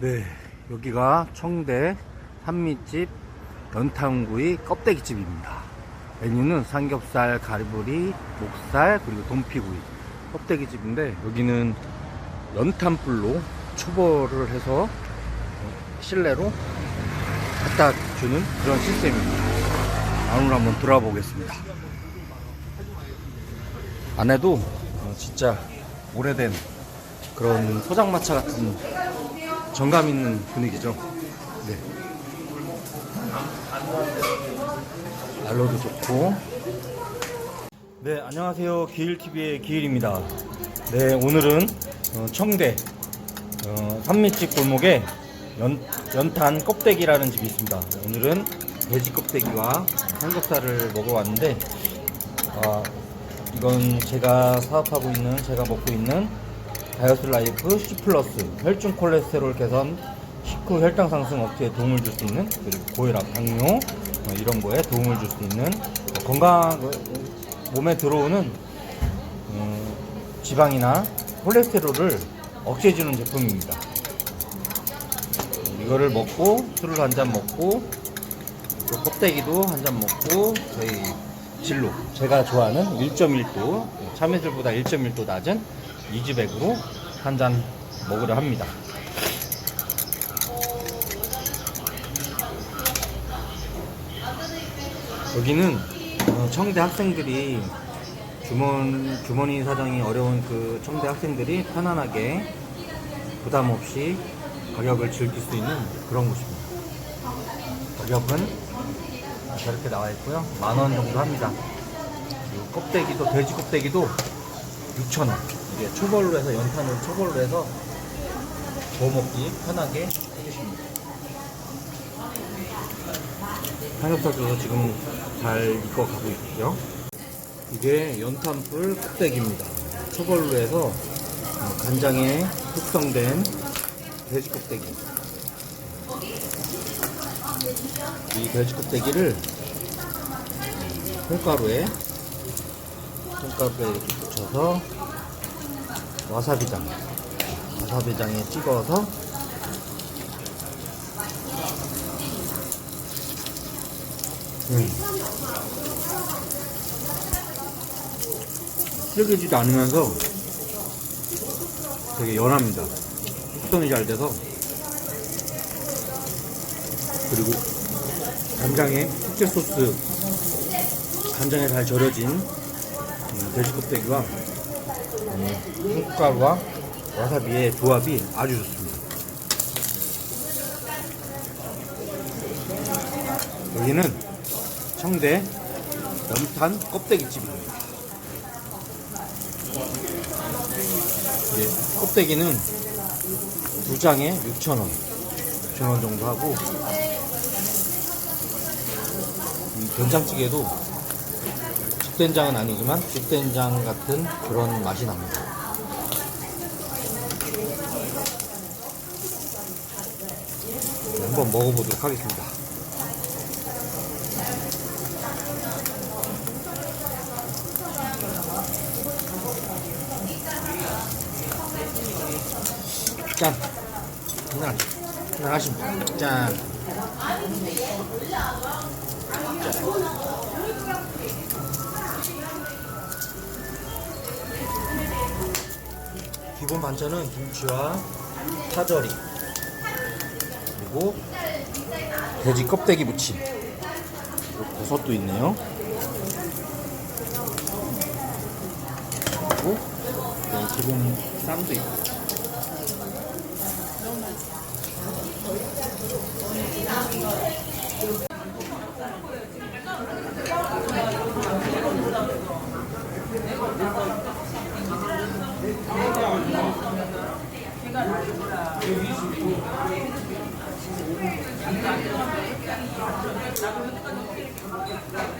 네, 여기가 청대 산미집 연탄구이 껍데기집입니다. 메뉴는 삼겹살, 가리보리, 목살, 그리고 돈피구이 껍데기집인데 여기는 연탄불로 초벌을 해서 실내로 갖다 주는 그런 시스템입니다. 안으로 한번 들어가 보겠습니다. 안에도 어, 진짜 오래된 그런 포장마차 같은 정감 있는 분위기죠. 네. 난로도 좋고. 네, 안녕하세요. 기일TV의 기일입니다. 네, 오늘은 어, 청대 어, 산미집 골목에 연, 연탄 껍데기라는 집이 있습니다. 오늘은 돼지 껍데기와 삼겹살을 먹으러 왔는데, 아, 이건 제가 사업하고 있는, 제가 먹고 있는 다이어트 라이프 C 플러스 혈중 콜레스테롤 개선, 식후 혈당 상승 억제에 도움을 줄 수 있는 그리고 고혈압, 당뇨 어, 이런 거에 도움을 줄 수 있는 어, 건강 어, 몸에 들어오는 음, 지방이나 콜레스테롤을 억제해주는 제품입니다. 이거를 먹고 술을 한 잔 먹고 또 껍데기도 한 잔 먹고 저희 진로 제가 좋아하는 1.1도 참외술보다 1.1도 낮은 이즈백으로 한 잔 먹으려 합니다. 여기는 어, 청대 학생들이 주머니, 주머니 사정이 어려운 그 청대 학생들이 편안하게 부담 없이 가격을 즐길 수 있는 그런 곳입니다. 가격은 저렇게 나와 있고요. 만 원 정도 합니다. 그리고 껍데기도 돼지 껍데기도 6,000원. 이게 초벌로 해서 연탄으로 초벌로 해서 구워 먹기 편하게 해주십니다. 삼겹살도 지금 잘 익어가고 있고요. 이게 연탄불 껍데기입니다. 초벌로 해서 어, 간장에 숙성된 돼지 껍데기. 이 돼지 껍데기를 콩가루에 콩가루에 이렇게 붙여서 와사비장 와사비장에 찍어서 음. 질기지도 않으면서 되게 연합니다. 숙성이 잘 돼서 그리고 간장에 특제 소스 간장에 잘 절여진 음, 돼지 껍데기와 음, 콩가루와 와사비의 조합이 아주 좋습니다. 여기는 청대 연탄 껍데기집입니다. 예, 껍데기는 두 장에 6,000원, 6,000원 정도 하고 이 된장찌개도 집된장은 아니지만 집된장 같은 그런 맛이 납니다. 네, 한번 먹어보도록 하겠습니다. 짠! 하나, 하나 하십니다. 짠! 기본 반찬은 김치와 파절이 그리고 돼지 껍데기 무침. 그리고 버섯도 있네요. 그리고 네, 기본 쌈도 있고 나도 여기까지 오게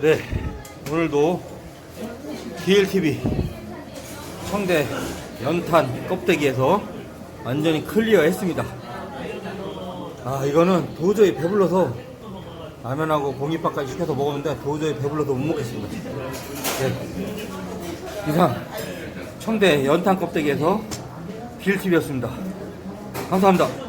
네, 오늘도 DLTV 청대 연탄 껍데기에서 완전히 클리어 했습니다. 아, 이거는 도저히 배불러서 라면하고 공깃밥까지 시켜서 먹었는데 도저히 배불러서 못 먹겠습니다. 네. 이상 청대 연탄 껍데기에서 DLTV였습니다. 감사합니다.